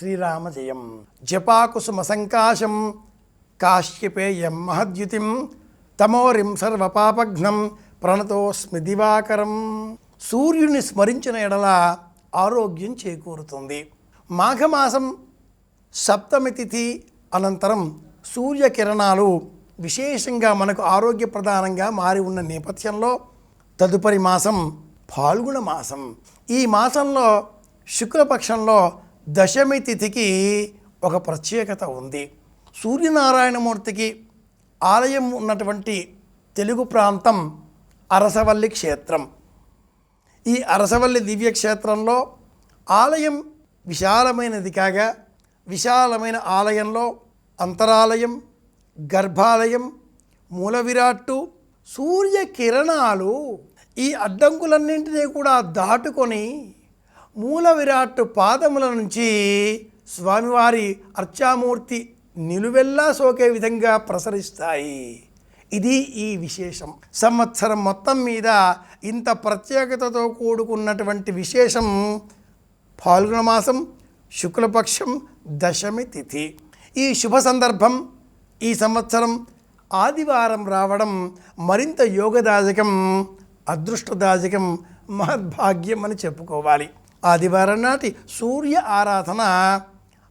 శ్రీరామ జయం జపాకుసుమ సంకాశం కాశ్యపేయం మహద్యుతిం. తమోరిం సర్వపాపఘ్నం. ప్రణతోస్మి దివాకరం. సూర్యుని స్మరించిన ఎడల ఆరోగ్యం చేకూరుతుంది. మాఘమాసం సప్తమి తిథి అనంతరం సూర్యకిరణాలు విశేషంగా మనకు ఆరోగ్యప్రదానంగా మారి ఉన్న నేపథ్యంలో తదుపరి మాసం ఫాల్గుణ మాసం. ఈ మాసంలో శుక్లపక్షంలో దశమి తిథికి ఒక ప్రత్యేకత ఉంది. సూర్యనారాయణమూర్తికి ఆలయం ఉన్నటువంటి తెలుగు ప్రాంతం అరసవల్లి క్షేత్రం. ఈ అరసవల్లి దివ్యక్షేత్రంలో ఆలయం విశాలమైనది కాగా విశాలమైన ఆలయంలో అంతరాలయం గర్భాలయం మూల విరాట్టు సూర్యకిరణాలు ఈ అడ్డంకులన్నింటినీ కూడా దాటుకొని మూల విరాట్ పాదముల నుంచి స్వామివారి అర్చామూర్తి నిలువెల్లా సోకే విధంగా ప్రసరిస్తాయి. ఇది ఈ విశేషం. సంవత్సరం మొత్తం మీద ఇంత ప్రత్యేకతతో కూడుకున్నటువంటి విశేషం ఫాల్గుణ మాసం శుక్లపక్షం దశమి తిథి. ఈ శుభ సందర్భం ఈ సంవత్సరం ఆదివారం రావడం మరింత యోగదాజకం అదృష్టదాజకం మహద్భాగ్యం అని చెప్పుకోవాలి. ఆదివారం నాటి సూర్య ఆరాధన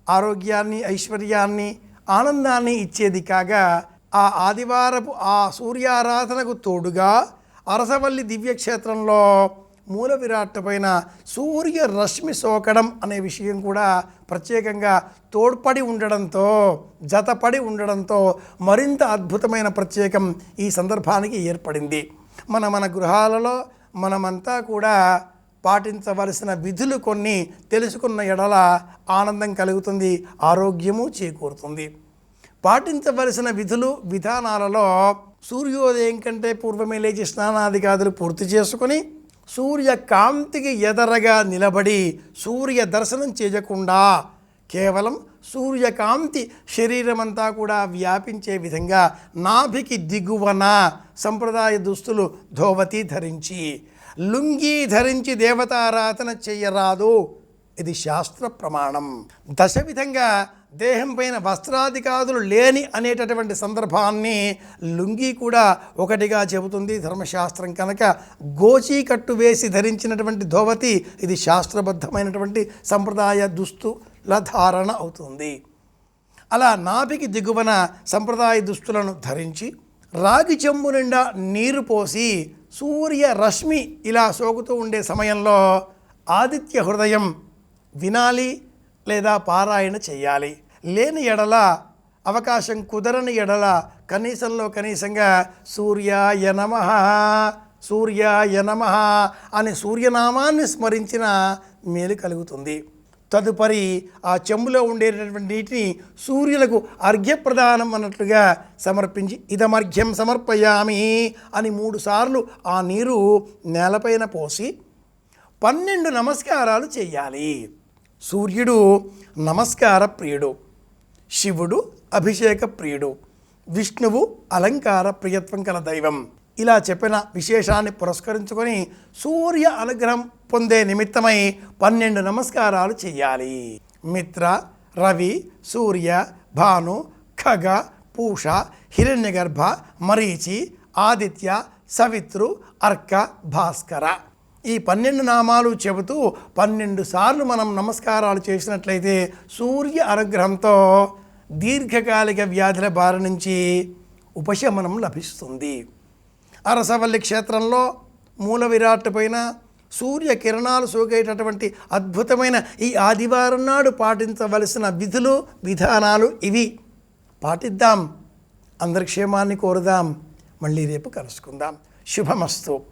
ఆరోగ్యాన్ని ఐశ్వర్యాన్ని ఆనందాన్ని ఇచ్చేది కాగా ఆ ఆదివారపు ఆ సూర్యారాధనకు తోడుగా అరసవల్లి దివ్యక్షేత్రంలో మూల విరాట్ పైన సూర్య రశ్మి సోకడం అనే విషయం కూడా ప్రత్యేకంగా తోడ్పడి ఉండడంతో జతపడి ఉండడంతో మరింత అద్భుతమైన ప్రత్యేకం ఈ సందర్భానికి ఏర్పడింది. మన మన గృహాలలో మనమంతా కూడా పాటించవలసిన విధులు కొన్ని తెలుసుకున్న ఎడల ఆనందం కలుగుతుంది ఆరోగ్యము చేకూరుతుంది. పాటించవలసిన విధులు విధానాలలో సూర్యోదయం కంటే పూర్వమే లేచి స్నానాదిగాదులు పూర్తి చేసుకొని సూర్య కాంతికి ఎదరగా నిలబడి సూర్య దర్శనం చేయకుండా కేవలం సూర్యకాంతి శరీరమంతా కూడా వ్యాపించే విధంగా నాభికి దిగువన సంప్రదాయ దుస్తులు ధోవతి ధరించి లుంగీ ధరించి దేవతారాధన చెయ్యరాదు ఇది శాస్త్ర ప్రమాణం. దశ విధంగా దేహం పైన వస్త్రాధికాదులు లేని అనేటటువంటి సందర్భాన్ని లుంగి కూడా ఒకటిగా చెబుతుంది ధర్మశాస్త్రం కనుక. గోచీ కట్టు వేసి ధరించినటువంటి ధోవతి ఇది శాస్త్రబద్ధమైనటువంటి సంప్రదాయ దుస్తుల ధారణ అవుతుంది. అలా నాభికి దిగువన సంప్రదాయ దుస్తులను ధరించి రాగి చెంబు నిండా నీరు పోసి సూర్య రశ్మి ఇలా సోకుతూ ఉండే సమయంలో ఆదిత్య హృదయం వినాలి లేదా పారాయణ చేయాలి లేని ఎడల అవకాశం కుదరని ఎడల కనీసంలో కనీసంగా సూర్యాయ నమ సూర్యాయ నమ అని సూర్యనామాన్ని స్మరించిన మేలు కలుగుతుంది. తదుపరి ఆ చెంబులో ఉండేటటువంటి నీటిని సూర్యులకు అర్ఘ్యప్రదానం అన్నట్లుగా సమర్పించి ఇదమర్ఘ్యం సమర్పయామి అని మూడుసార్లు ఆ నీరు నేలపైన పోసి పన్నెండు నమస్కారాలు చేయాలి. సూర్యుడు నమస్కార ప్రియుడు శివుడు అభిషేక ప్రియుడు విష్ణువు అలంకార ప్రియత్వం కల దైవం. ఇలా చెప్పిన విశేషాన్ని పురస్కరించుకొని సూర్య అనుగ్రహం పొందే నిమిత్తమై పన్నెండు నమస్కారాలు చేయాలి మిత్ర రవి సూర్య భాను ఖగ పూష హిరణ్యగర్భ మరీచి ఆదిత్య సవిత్రు అర్క భాస్కర. ఈ పన్నెండు నామాలు చెబుతూ పన్నెండు సార్లు మనం నమస్కారాలు చేసినట్లయితే సూర్య అనుగ్రహంతో దీర్ఘకాలిక వ్యాధుల బారి నుంచి ఉపశమనం లభిస్తుంది. అరసవల్లి క్షేత్రంలో మూల విరాట్ పైన సూర్యకిరణాలు సోకేటటువంటి అద్భుతమైన ఈ ఆదివారం నాడు పాటించవలసిన విధులు విధానాలు ఇవి. పాటిద్దాం. అందరి క్షేమాన్ని కోరుదాం. మళ్ళీ రేపు కలుసుకుందాం. శుభమస్తు.